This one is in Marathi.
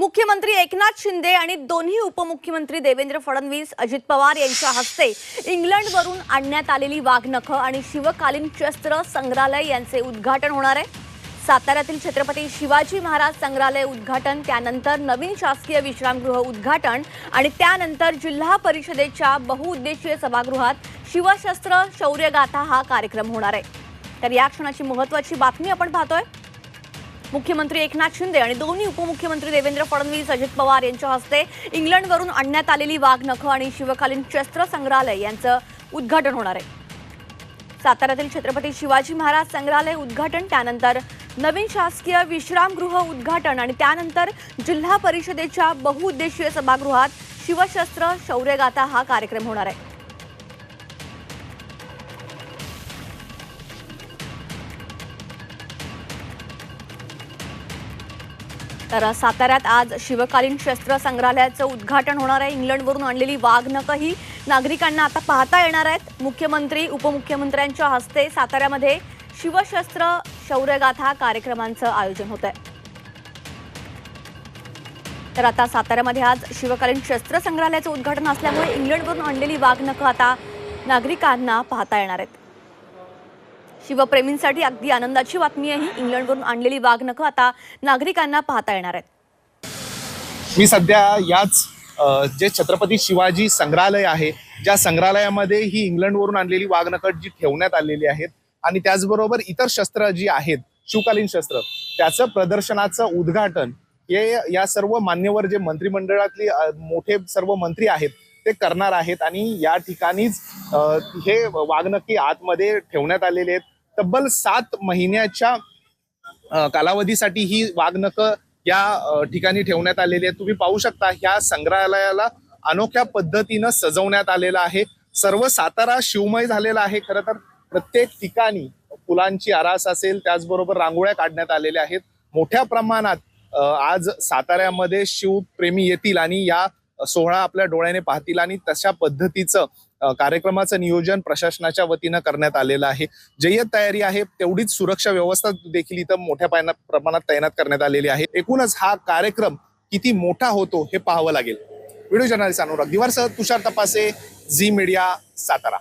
मुख्यमंत्री एकनाथ शिंदे आणि दोन्ही उपमुख्यमंत्री देवेंद्र फडणवीस अजित पवार यांच्या हस्ते इंग्लंडवरून आणण्यात आलेली वाघनखं आणि शिवकालीन शस्त्र संग्रहालय यांचे उद्घाटन होणार आहे. साताऱ्यातील छत्रपती शिवाजी महाराज संग्रहालय उद्घाटन त्यानंतर नवीन शासकीय विश्रामगृह उद्घाटन आणि त्यानंतर जिल्हा परिषदेच्या बहुउद्देशीय सभागृहात शिवशस्त्र शौर्यगाथा हा कार्यक्रम होणार आहे. तर या क्षणाची महत्वाची बातमी आपण पाहतोय. मुख्यमंत्री एकनाथ शिंदे आणि दोन्ही उपमुख्यमंत्री देवेंद्र फडणवीस अजित पवार यांच्या हस्ते इंग्लंडवरून आणण्यात आलेली वाघ नखं आणि शिवकालीन शस्त्र संग्रहालय यांचं उद्घाटन होणार आहे. साताऱ्यातील छत्रपती शिवाजी महाराज संग्रहालय उद्घाटन त्यानंतर नवीन शासकीय विश्रामगृह उद्घाटन आणि त्यानंतर जिल्हा परिषदेच्या बहुउद्देशीय सभागृहात शिवशस्त्र शौर्यगाथा हा कार्यक्रम होणार आहे. तर साताऱ्यात आज शिवकालीन शस्त्र संग्रहालयाचं उद्घाटन होणार आहे. इंग्लंडवरून आणलेली वाघनकही नागरिकांना आता पाहता येणार आहेत. मुख्यमंत्री उपमुख्यमंत्र्यांच्या हस्ते साताऱ्यामध्ये शिवशस्त्र शौर्यगाथा कार्यक्रमांचं आयोजन होत आहे. तर आता साताऱ्यामध्ये आज शिवकालीन शस्त्र संग्रहालयाचं उद्घाटन असल्यामुळे इंग्लंडवरून आणलेली वाघनकं आता नागरिकांना पाहता येणार आहेत. शिवप्रेमींसाठी अगदी आनंदाची बातमी आहे. ही इंग्लंडवरून आणलेली वाघनखं आता नागरिकांना पाहता येणार आहेत. मी सध्या याच जे छत्रपती शिवाजी संग्रहालय आहे ज्या संग्रहालयामध्ये ही इंग्लंडवरून आणलेली वाघनकट जी ठेवण्यात आलेली आहेत आणि त्याचबरोबर इतर शस्त्र जी आहेत शिवकालीन शस्त्र त्याचं प्रदर्शनाचं उद्घाटन हे या सर्व मान्यवर जे मंत्रिमंडळातले मोठे सर्व मंत्री आहेत ते करणार आहेत आणि या ठिकाणीच हे वाघनक्की आतमध्ये ठेवण्यात आलेले आहेत. तब्बल सात महिन्याच्या कालावधीसाठी ही वाघनख या ठिकाणी ठेवण्यात आलेली आहेत. तुम्ही पाहू शकता ह्या संग्रहालयाला अनोख्या पद्धतीनं सजवण्यात आलेलं आहे. सर्व सातारा शिवमय झालेला आहे. खरं तर प्रत्येक ठिकाणी फुलांची आरास असेल त्याचबरोबर रांगोळ्या काढण्यात आलेल्या आहेत. मोठ्या प्रमाणात आज साताऱ्यामध्ये शिवप्रेमी येतील आणि या सोहळा आपल्या डोळ्याने पाहतील आणि तशा पद्धतीचं कार्यक्रमाचं नियोजन प्रशासनाच्या वतीनं करण्यात आलेलं आहे. जय्यत तयारी आहे तेवढीच सुरक्षा व्यवस्था देखील इथं मोठ्या प्रमाणात तैनात करण्यात आलेली आहे. एकूणच हा कार्यक्रम किती मोठा होतो हे पाहावं लागेल. व्हिडिओ जर्नलिस्ट अनुराग दिवारसह तुषार तपासे झी मीडिया सातारा.